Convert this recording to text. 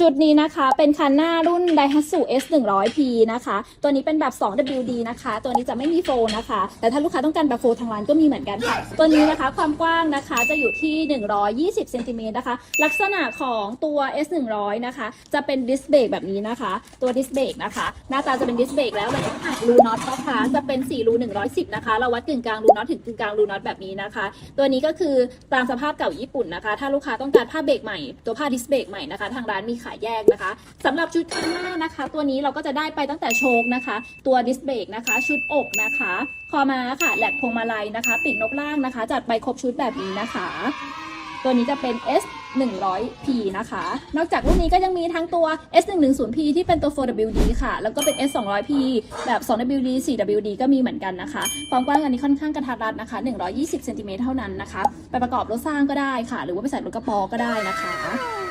จุดนี้นะคะเป็นคันหน้ารุ่น Daihatsu S 1 0 0 P นะคะ ตัวนี้เป็นแบบ 2WD นะคะ ตัวนี้จะไม่มีโฟมนะคะ แต่ถ้าลูกค้าต้องการแบบโฟมทางร้านก็มีเหมือนกันค่ะ ตัวนี้นะคะความกว้างนะคะจะอยู่ที่ 120เซนติเมตรนะคะ ลักษณะของตัว S 1 0 0นะคะ จะเป็นดิสเบรกแบบนี้นะคะ ตัวดิสเบรกนะคะ หน้าตาจะเป็นดิสเบรกแล้วเราต้องหักรูน็อตนะคะจะเป็น4รู110นะคะ เราวัดกึ่งกลางรูน็อตถึงกึ่งกลางรูน็อตแบบนี้นะคะ ตัวนี้ก็คือตามสภาพเก่าญี่ปุ่นนะคะ ถ้าลูกค้าต้องการผ้าเบรกใหม่ ตัวผ้าดิสเบรกใหม่นะคะ ทางร้านมีขายแยกนะคะสำหรับชุดข้างหน้านะคะ ตัวนี้เราก็จะได้ไปตั้งแต่โชคนะคะ ตัวดิสเบรกนะคะ ชุดอกนะคะคอม้าค่ะแหลกพวงมาลัยนะคะ ปีกนกล่างนะคะ จัดไปครบชุดแบบนี้นะคะ ตัวนี้จะเป็น S 100P นะคะ นอกจากรุ่นนี้ก็ยังมีทั้งตัว S 1 1 0 P ที่เป็นตัว 4WD ค่ะ แล้วก็เป็น S 200P แบบ 2WD 4WD ก็มีเหมือนกันนะคะ ความกว้างอันนี้ค่อนข้างกระทัดรัดนะคะ 120เซนติเมตรเท่านั้นนะคะ ไปประกอบรถสร้างก็ได้ค่ะ หรือว่าไปใส่รถกระป๋อก็ได้นะคะ